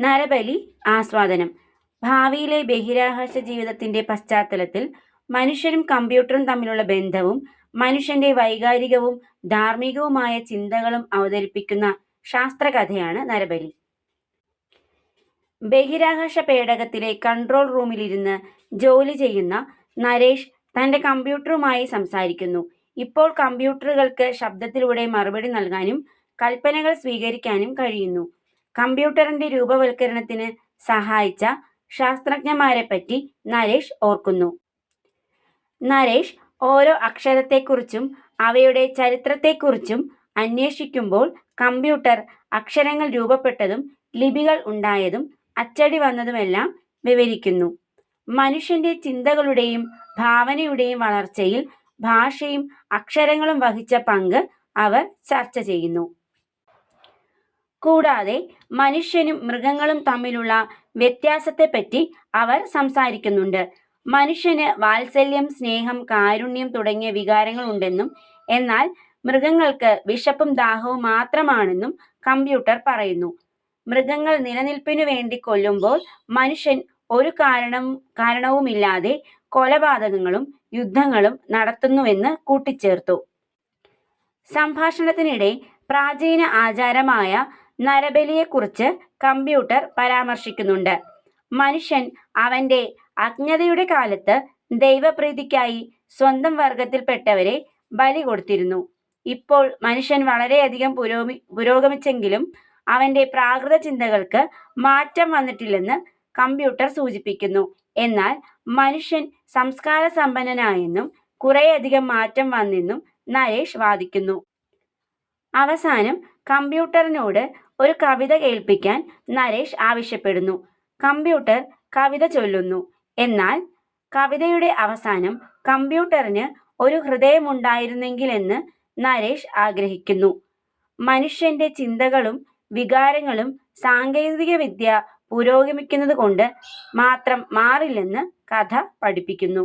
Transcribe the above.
നരബലി ആസ്വാദനം. ഭാവിയിലെ ബഹിരാകാശ ജീവിതത്തിന്റെ പശ്ചാത്തലത്തിൽ മനുഷ്യരും കമ്പ്യൂട്ടറും തമ്മിലുള്ള ബന്ധവും മനുഷ്യന്റെ വൈകാരികവും ധാർമ്മികവുമായ ചിന്തകളും അവതരിപ്പിക്കുന്ന ശാസ്ത്രകഥയാണ് നരബലി. ബഹിരാകാശ പേടകത്തിലെ കൺട്രോൾ റൂമിലിരുന്ന് ജോലി ചെയ്യുന്ന നരേഷ് തന്റെ കമ്പ്യൂട്ടറുമായി സംസാരിക്കുന്നു. ഇപ്പോൾ കമ്പ്യൂട്ടറുകൾക്ക് ശബ്ദത്തിലൂടെ മറുപടി നൽകാനും കൽപ്പനകൾ സ്വീകരിക്കാനും കഴിയുന്നു. കമ്പ്യൂട്ടറിന്റെ രൂപവൽക്കരണത്തിന് സഹായിച്ച ശാസ്ത്രജ്ഞന്മാരെപ്പറ്റി നരേഷ് ഓർക്കുന്നു. നരേഷ് ഓരോ അക്ഷരത്തെക്കുറിച്ചും അവയുടെ ചരിത്രത്തെക്കുറിച്ചും അന്വേഷിക്കുമ്പോൾ കമ്പ്യൂട്ടർ അക്ഷരങ്ങൾ രൂപപ്പെട്ടതും ലിപികൾ ഉണ്ടായതും അച്ചടി വന്നതുമെല്ലാം വിവരിക്കുന്നു. മനുഷ്യന്റെ ചിന്തകളുടെയും ഭാവനയുടെയും വളർച്ചയിൽ ഭാഷയും അക്ഷരങ്ങളും വഹിച്ച പങ്ക് അവർ ചർച്ച ചെയ്യുന്നു. കൂടാതെ മനുഷ്യനും മൃഗങ്ങളും തമ്മിലുള്ള വ്യത്യാസത്തെപ്പറ്റി അവർ സംസാരിക്കുന്നുണ്ട്. മനുഷ്യന് വാത്സല്യം സ്നേഹം കാരുണ്യം തുടങ്ങിയ വികാരങ്ങൾ ഉണ്ടെന്നും എന്നാൽ മൃഗങ്ങൾക്ക് വിശപ്പും ദാഹവും മാത്രമാണെന്നും കമ്പ്യൂട്ടർ പറയുന്നു. മൃഗങ്ങൾ നിലനിൽപ്പിനു വേണ്ടി കൊല്ലുമ്പോൾ മനുഷ്യൻ ഒരു കാരണം കാരണവുമില്ലാതെ കൊലപാതകങ്ങളും യുദ്ധങ്ങളും നടത്തുന്നുവെന്ന് കൂട്ടിച്ചേർത്തു. സംഭാഷണത്തിനിടെ പ്രാചീന ആചാരമായ നരബലിയെക്കുറിച്ച് കമ്പ്യൂട്ടർ പരാമർശിക്കുന്നുണ്ട്. മനുഷ്യൻ അവന്റെ അജ്ഞതയുടെ കാലത്ത് ദൈവപ്രീതിക്കായി സ്വന്തം വർഗത്തിൽപ്പെട്ടവരെ ബലി കൊടുത്തിരുന്നു. ഇപ്പോൾ മനുഷ്യൻ വളരെയധികം പുരോഗമി പുരോഗമിച്ചെങ്കിലും അവന്റെ പ്രാകൃത ചിന്തകൾക്ക് മാറ്റം വന്നിട്ടില്ലെന്ന് കമ്പ്യൂട്ടർ സൂചിപ്പിക്കുന്നു. എന്നാൽ മനുഷ്യൻ സംസ്കാര സമ്പന്നനായെന്നും കുറേയധികം മാറ്റം വന്നെന്നും നരേഷ് വാദിക്കുന്നു. അവസാനം കമ്പ്യൂട്ടറിനോട് ഒരു കവിത കേൾപ്പിക്കാൻ നരേഷ് ആവശ്യപ്പെടുന്നു. കമ്പ്യൂട്ടർ കവിത ചൊല്ലുന്നു. എന്നാൽ കവിതയുടെ അവസാനം കമ്പ്യൂട്ടറിന് ഒരു ഹൃദയമുണ്ടായിരുന്നെങ്കിലെന്ന് നരേഷ് ആഗ്രഹിക്കുന്നു. മനുഷ്യന്റെ ചിന്തകളും വികാരങ്ങളും സാങ്കേതിക വിദ്യ പുരോഗമിക്കുന്നത് കൊണ്ട് മാത്രം മാറില്ലെന്ന് കഥ പഠിപ്പിക്കുന്നു.